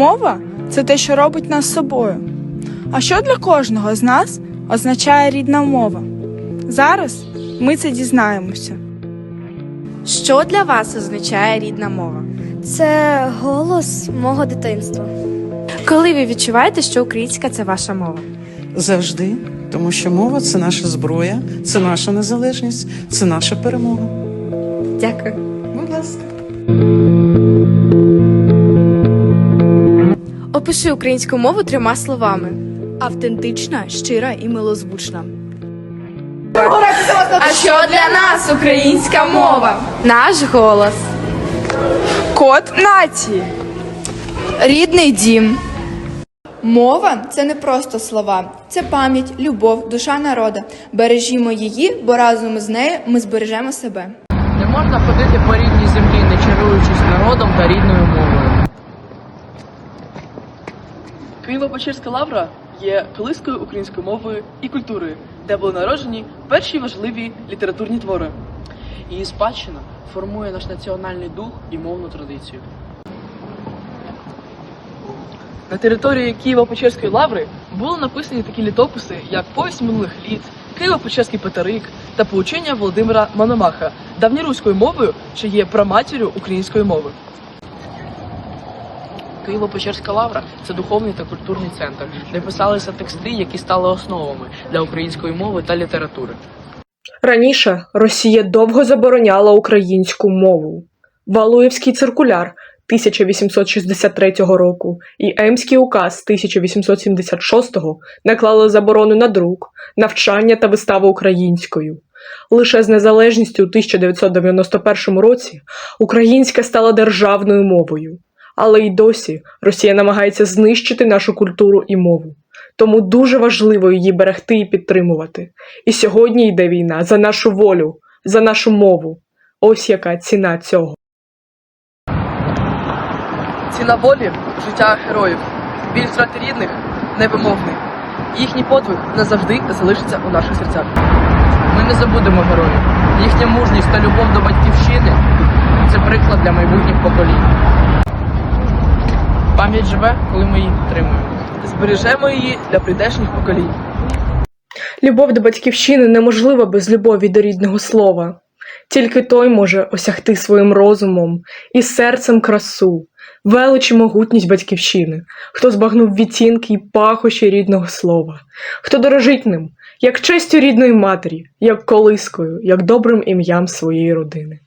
Мова це те, що робить нас собою. А що для кожного з нас означає рідна мова? Зараз ми це дізнаємося. Що для вас означає рідна мова? Це голос мого дитинства. Коли ви відчуваєте, що українська це ваша мова? Завжди, тому що мова це наша зброя, це наша незалежність, це наша перемога. Дякую. Будь ласка. Опиши українську мову трьома словами. Автентична, щира і милозвучна. А що для нас українська мова? Наш голос. Код нації. Рідний дім. Мова це не просто слова, це пам'ять, любов, душа народа. Бережімо її, бо разом з нею ми збережемо себе. Не можна ходити по рідній землі, не чаруючись народом та рідною мовою. Києво-Печерська лавра є колискою української мови і культури, де були народжені перші важливі літературні твори. Її спадщина формує наш національний дух і мовну традицію. На території Києво-Печерської лаври були написані такі літописи, як Повість минулих літ, Києво-Печерський Патерик та поучення Володимира Мономаха давньоруською мовою, що є праматір'ю української мови. Києво-Печерська лавра це духовний та культурний центр, де писалися тексти, які стали основами для української мови та літератури. Раніше Росія довго забороняла українську мову. Валуєвський циркуляр 1863 року і Емський указ 1876 наклали заборону на друк, навчання та виставу українською. Лише з незалежністю у 1991 році українська стала державною мовою. Але й досі Росія намагається знищити нашу культуру і мову. Тому дуже важливо її берегти і підтримувати. І сьогодні йде війна за нашу волю, за нашу мову. Ось яка ціна цього. Ціна волі життя героїв, біль втрати рідних невимовний. Їхній подвиг назавжди залишиться у наших серцях. Ми не забудемо героїв. Їхня мужність та любов до батьківщини це приклад для майбутніх поколінь. Пам'ять живе, коли ми її підтримуємо. Збережемо її для прийдешніх поколінь. Любов до батьківщини неможлива без любові до рідного слова. Тільки той може осягти своїм розумом і серцем красу, велич і могутність батьківщини, хто збагнув відтінки й пахощі рідного слова, хто дорожить ним, як честю рідної матері, як колискою, як добрим ім'ям своєї родини.